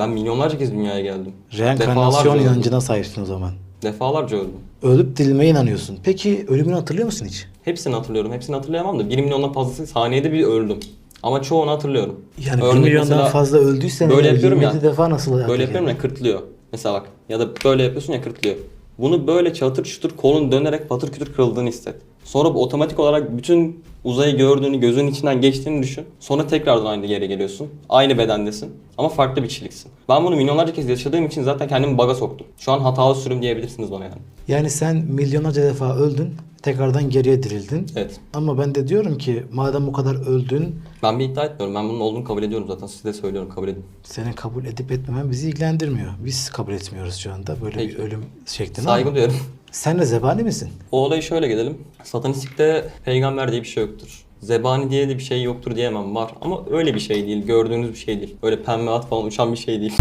Ben milyonlarca kez dünyaya geldim. Reenkarnasyon öldüm. inancına sahipsin o zaman. Defalarca öldüm. Ölüp dirilmeye inanıyorsun. Peki ölümünü hatırlıyor musun hiç? Hepsini hatırlıyorum. Hepsini hatırlayamam da 1 milyondan fazlası saniyede bir öldüm. Ama çoğunu hatırlıyorum. Yani Örnek 1 milyondan mesela fazla öldüysen böyle eğer yapıyorum ya. 27 defa nasıl Böyle yapıyorum ya kırtlıyor. Mesela bak ya da böyle yapıyorsun ya kırtlıyor. Bunu böyle çatır çutur kolun dönerek patır kütür kırıldığını hisset. Sonra bu otomatik olarak bütün uzayı gördüğünü, gözün içinden geçtiğini düşün. Sonra tekrardan aynı yere geliyorsun. Aynı bedendesin ama farklı bir kişiliksin. Ben bunu milyonlarca kez yaşadığım için zaten kendimi baga soktum. Şu an hatalı sürüm diyebilirsiniz bana yani. Yani sen milyonlarca defa öldün, tekrardan geriye dirildin. Evet. Ama ben de diyorum ki madem bu kadar öldün, Ben bir iddia etmiyorum. Ben bunun olduğunu kabul ediyorum zaten. Size de söylüyorum kabul edin. senin kabul edip etmemen bizi ilgilendirmiyor. Biz kabul etmiyoruz şu anda böyle Peki. bir ölüm şeklini Saygı ama duyuyorum. sen de zebani misin? O olaya şöyle gelelim. Satanistikte peygamber diye bir şey yoktur. Zebani diye de bir şey yoktur diyemem var. Ama öyle bir şey değil. Gördüğünüz bir şey değil. Öyle pembe at falan uçan bir şey değil.